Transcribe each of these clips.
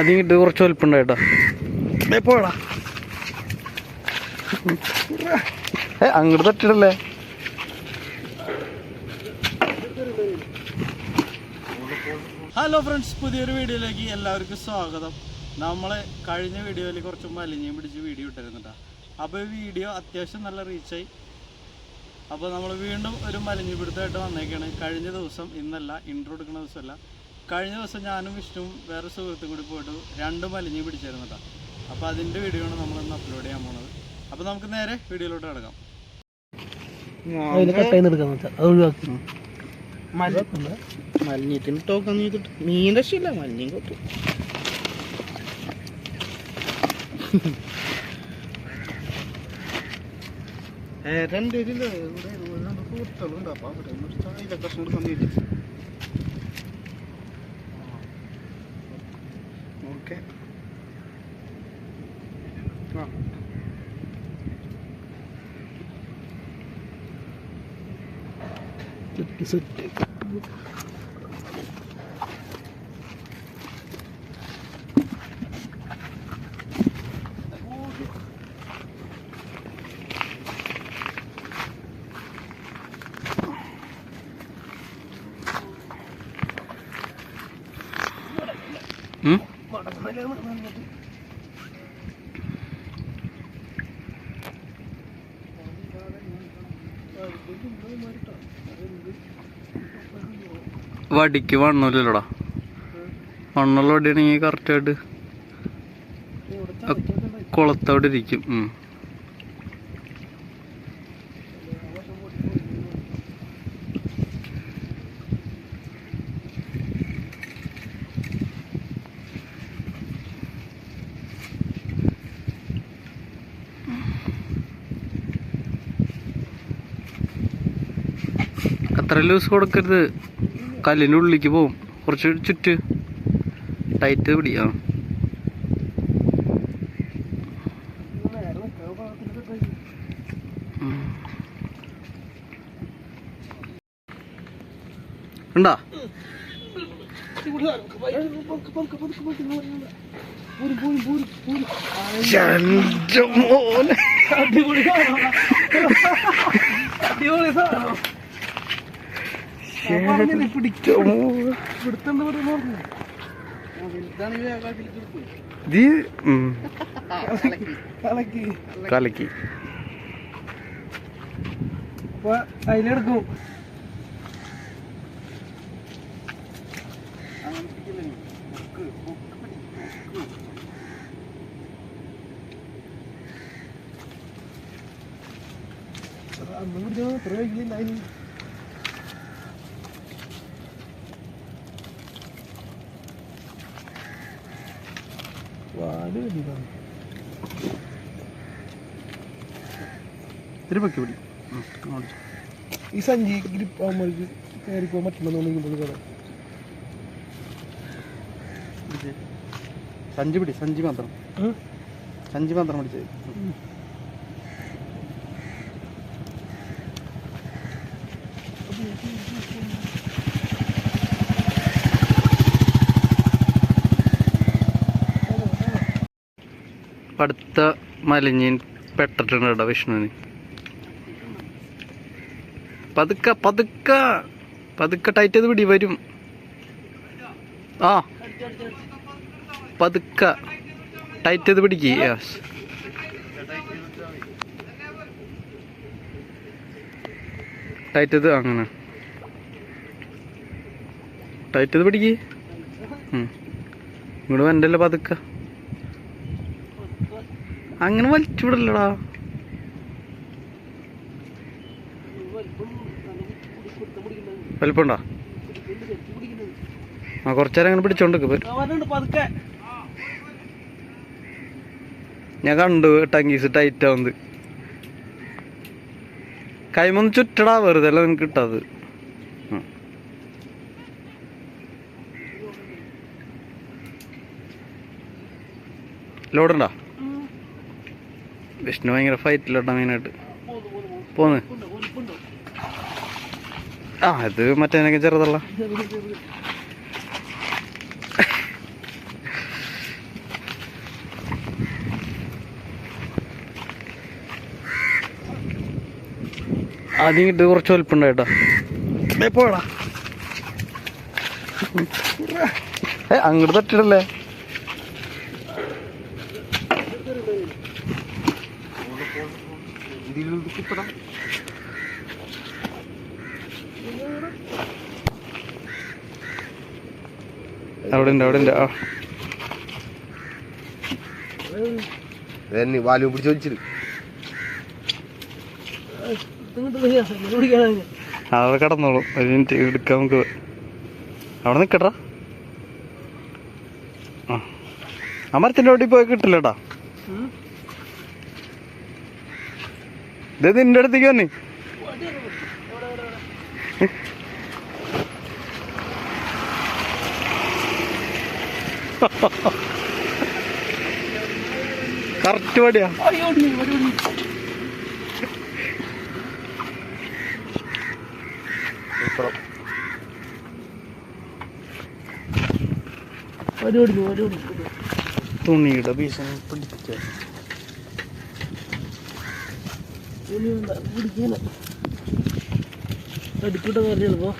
ആദ്യം കിട്ട് കുറച്ച് വലുപ്പുണ്ടായിട്ടാ പോടാ. ഏ അങ്ങോട്ട് തട്ടിടല്ലേ? ഹലോ ഫ്രണ്ട്സ് പുതിയൊരു വീഡിയോയിലേക്ക് എല്ലാവർക്കും സ്വാഗതം. നമ്മൾ കഴിഞ്ഞ വീഡിയോയിൽ കുറച്ച് മലിഞ്ഞയും പിടിച്ച് വീഡിയോ ഇട്ടിരുന്നുട്ടാ. അപ്പോൾ ഈ വീഡിയോ അത്യാവശ്യം നല്ല റീച്ചായി അപ്പോൾ നമ്മൾ വീണ്ടും ഒരു മലിഞ്ഞ് പിടുത്തമായിട്ട് വന്നേക്കാണ്. കഴിഞ്ഞ ദിവസം ഇന്നല്ല ഇൻട്രോ എടുക്കുന്ന ദിവസമല്ല. കഴിഞ്ഞ ദിവസം ഞാനും വിഷ്ണുവും വേറെ സുഹൃത്തും കൂടി പോയിട്ട് രണ്ട് മലിഞ്ഞു പിടിച്ചായിരുന്നു കേട്ടോ. അപ്പോൾ അതിന്റെ വീഡിയോ ആണ് നമ്മളിന്ന് അപ്ലോഡ് ചെയ്യാൻ പോണത്. അപ്പോൾ നമുക്ക് നേരെ വീഡിയോയിലോട്ട് കിടക്കാം. മലിഞ്ഞിട്ട് ടോക്കന്ന് ചെയ്തിട്ട് മീൻ രക്ഷയില്ല മലിഞ്ഞും കൊത്തു. രണ്ട് ഇതിൽ ഇവിടെ സുഹൃത്തുക്കളുണ്ട് അപ്പൊ അവിടെ ചായ കഷ്ണം എടുക്കാൻ ചോദിച്ചു ഓക്കെ ആ സെറ്റ് സെറ്റ് ഉം? വടിക്ക് വണ്ണമില്ലല്ലോടാ വണ്ണുള്ള വടിയാണെങ്കിൽ കറക്റ്റായിട്ട് കുളത്തവിടെ ഇരിക്കും അത്ര ലൂസ് കൊടുക്കരുത് കല്ലിന്റെ ഉള്ളിലേക്ക് പോവും കുറച്ച് ചുറ്റ് ടൈറ്റ് പിടിക്കാം ഉണ്ടാ അടിപൊളി. അടിപൊളി സാധനം. ഞാൻ പറഞ്ഞില്ലേ, പിടിക്ക- പിടുത്തം എന്താ പറയുക പറഞ്ഞു ഇത് ഉം, കലക്കി. അതിലെടുക്കും. അന്നും പിടിച്ചോ എത്ര വൈകില്ല അതിന് പൊക്കി പിടി. ഈ സഞ്ചി ഗ്രിപ്പ് ആകുമ്പോഴേക്ക് കാണാം ഇത്. സഞ്ചി പിടി സഞ്ചി മാത്രം സഞ്ചി മാത്രം പിടിച്ചത്. അടുത്ത മലിഞ്ഞീൻ പെട്ടിട്ടുണ്ട് കേട്ടോ വിഷ്ണുവിന്. പതുക്കെ പതുക്കെ പതുക്കെ ടൈറ്റ് ചെയ്ത് പിടി വരും. ആ പതുക്ക ടൈറ്റ് ചെയ്ത് പിടിക്ക് യെസ് ടൈറ്റ് ചെയ്ത് അങ്ങനെ. ടൈറ്റ് ചെയ്ത് പിടിക്ക്. ഉം. ഇങ്ങോട്ട് വണ്ടല്ലോ പതുക്കെ. അങ്ങനെ വലിച്ചു വിടല്ലടാ വലിപ്പുണ്ടോ? ആ കുറച്ചേരം അങ്ങനെ പിടിച്ചോണ്ട് ഞാൻ കണ്ടു ടങ്കീസ് ടൈറ്റ് ആവുന്നത്. കൈമൊന്ന് ചുറ്റടാ വെറുതെ അല്ല നിനക്ക് കിട്ടാത് ലോഡുണ്ടോ വിഷ്ണു ഭയങ്കര ഫൈറ്റിലോട്ടാ മെയിനായിട്ട് പോന്ന്. ആ ഇത് മറ്റേനൊക്കെ ചെറുതല്ല. ആദ്യം കിട്ടി കുറച്ച് വലിപ്പുണ്ട് കേട്ടോ പോടാ. അങ്ങോട്ട് തട്ടിടല്ലേ? ഇതിലൊരു കുത്തട അവിടെ ഉണ്ട് അവിടെ ഉണ്ട് ആ വാല്യൂ പിടിച്ച് വലിച്ചിട്ട് അവിടെ കടന്നോളൂ. ഒരു മിനിറ്റ് എടുക്കാം നമുക്ക്. അവിടെ നിൽക്കട്ടാ ആ. അമരത്തിന്റെ മരത്തിന്റെ അവിടെ പോയി കിട്ടില്ലട്ടാ ഇത് നിന്റെ അടുത്തേക്ക് വന്നേ. കറക്റ്റ് പടിയാ. തുണിയുടെ ഭീഷണി പിടിച്ച അടുക്കിട്ട കാര്യം ചിലപ്പോ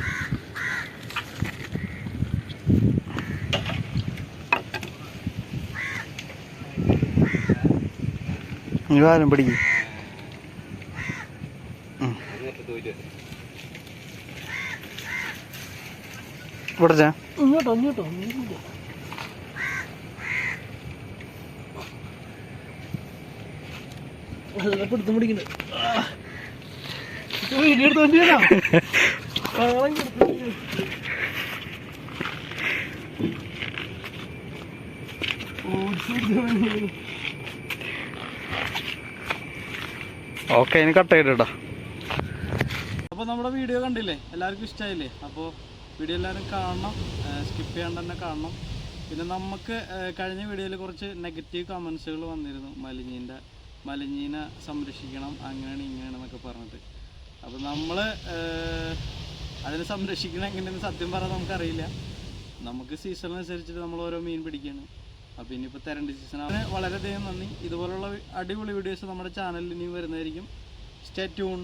നീ വാരം പിടിക്കും. ഇവിടെ ഇങ്ങോട്ടോ ഇങ്ങോട്ടോ ഇങ്ങോട്ടോ. ഓക്കെ ഇനി കട്ട് ചെയ്തിട്ടാ അപ്പോൾ നമ്മുടെ വീഡിയോ കണ്ടില്ലേ? എല്ലാവർക്കും ഇഷ്ടായില്ലേ? അപ്പോൾ വീഡിയോ എല്ലാവരും കാണണം സ്കിപ്പ് ചെയ്യാണ്ട് തന്നെ കാണണം. പിന്നെ നമുക്ക് കഴിഞ്ഞ വീഡിയോയിൽ കുറച്ച് നെഗറ്റീവ് കമൻസുകൾ വന്നിരുന്നു മലിഞ്ഞീന്റെ മലിഞ്ഞീനെ സംരക്ഷിക്കണം അങ്ങനെയാണ് ഇങ്ങനെയാണ് എന്നൊക്കെ പറഞ്ഞിട്ട് അപ്പോൾ നമ്മൾ അതിനെ സംരക്ഷിക്കണം എങ്ങനെയെന്ന് സത്യം പറഞ്ഞാൽ നമുക്കറിയില്ല. നമുക്ക് സീസൺ അനുസരിച്ചിട്ട് നമ്മൾ ഓരോ മീൻ പിടിക്കുകയാണ് അപ്പോൾ ഇനിയിപ്പോൾ തരേണ്ട സീസൺ അതിന് വളരെയധികം നന്ദി. ഇതുപോലുള്ള അടിപൊളി വീഡിയോസ് നമ്മുടെ ചാനലിൽ ഇനിയും വരുന്നതായിരിക്കും. Stay tune